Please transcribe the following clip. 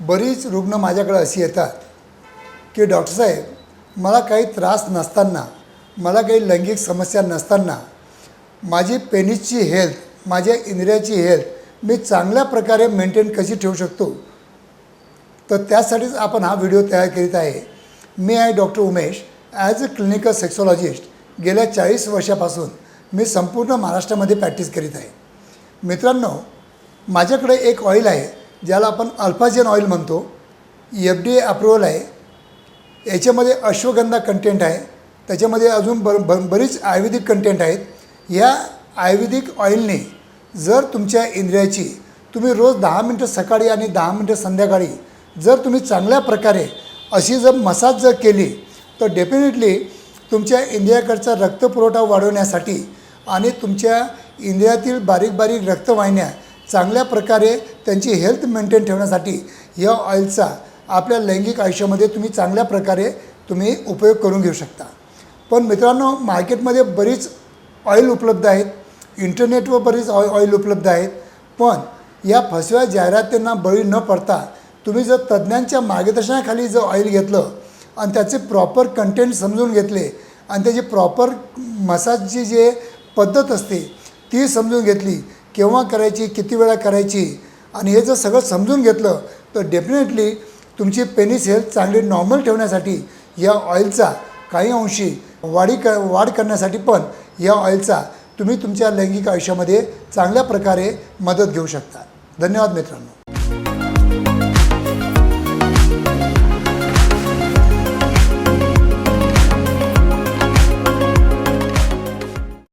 बरीच रुग्ण माझ्याकडे अशी येतात की डॉक्टर साहेब मला काही त्रास नसताना मला काही लैंगिक समस्या नसताना माझी पेनिसची हेल्थ माझ्या इंद्रियाची हेल्थ मी चांगल्या प्रकारे मेंटेन कशी ठेवू शकतो? तर त्यासाठीच आपण हा व्हिडिओ तयार करीत आहे. मी आहे doctor Umesh. As a clinical sexologist गेल्या चाळीस वर्षापासून मी संपूर्ण महाराष्ट्रामध्ये प्रॅक्टिस करीत आहे. मित्रांनो माझ्याकडे एक ऑइल आहे. ज्याला आपण अल्फाजेन ऑइल म्हणतो एफ डी ए अप्रुव्हल आहे. याच्यामध्ये अश्वगंधा कंटेंट आहे. त्याच्यामध्ये अजून बर ब बरीच आयुर्वेदिक कंटेंट आहेत. या आयुर्वेदिक ऑइलने जर तुमच्या इंद्रियाची तुम्ही रोज दहा मिनटं सकाळी आणि दहा मिनटं संध्याकाळी जर तुम्ही चांगल्या प्रकारे अशी जर मसाज जर केली तर डेफिनेटली तुमच्या इंद्रियाकडचा रक्तपुरवठा वाढवण्यासाठी आणि तुमच्या इंद्रियातील बारीक बारीक रक्तवाहिन्या चांगल्या प्रकारे त्यांची हेल्थ मेंटेन ठेवण्यासाठी या ऑइलचा आपल्या लैंगिक आयुष्यामध्ये तुम्ही चांगल्या प्रकारे तुम्ही उपयोग करून घेऊ शकता. पण मित्रांनो मार्केटमध्ये बरीच ऑइल उपलब्ध आहेत. इंटरनेटवर बरीच ऑइ ऑइल उपलब्ध आहेत. पण या फसव्या जाहिरातींना बळी न पडता तुम्ही जर तज्ज्ञांच्या मार्गदर्शनाखाली जर ऑइल घेतलं आणि त्याचे प्रॉपर कंटेंट समजून घेतले आणि त्याची प्रॉपर मसाजची जे पद्धत असते ती समजून घेतली केव्हा करायची किती वेळा करायची आणि हे जर सगळं समजून घेतलं तर डेफिनेटली तुमची पेनिस हेल्थ चांगली नॉर्मल ठेवण्यासाठी या ऑइलचा काही अंशी वाढी क वाढ करण्यासाठी पण या ऑइलचा तुम्ही तुमच्या लैंगिक आयुष्यामध्ये चांगल्या प्रकारे मदत घेऊ शकता. धन्यवाद मित्रांनो.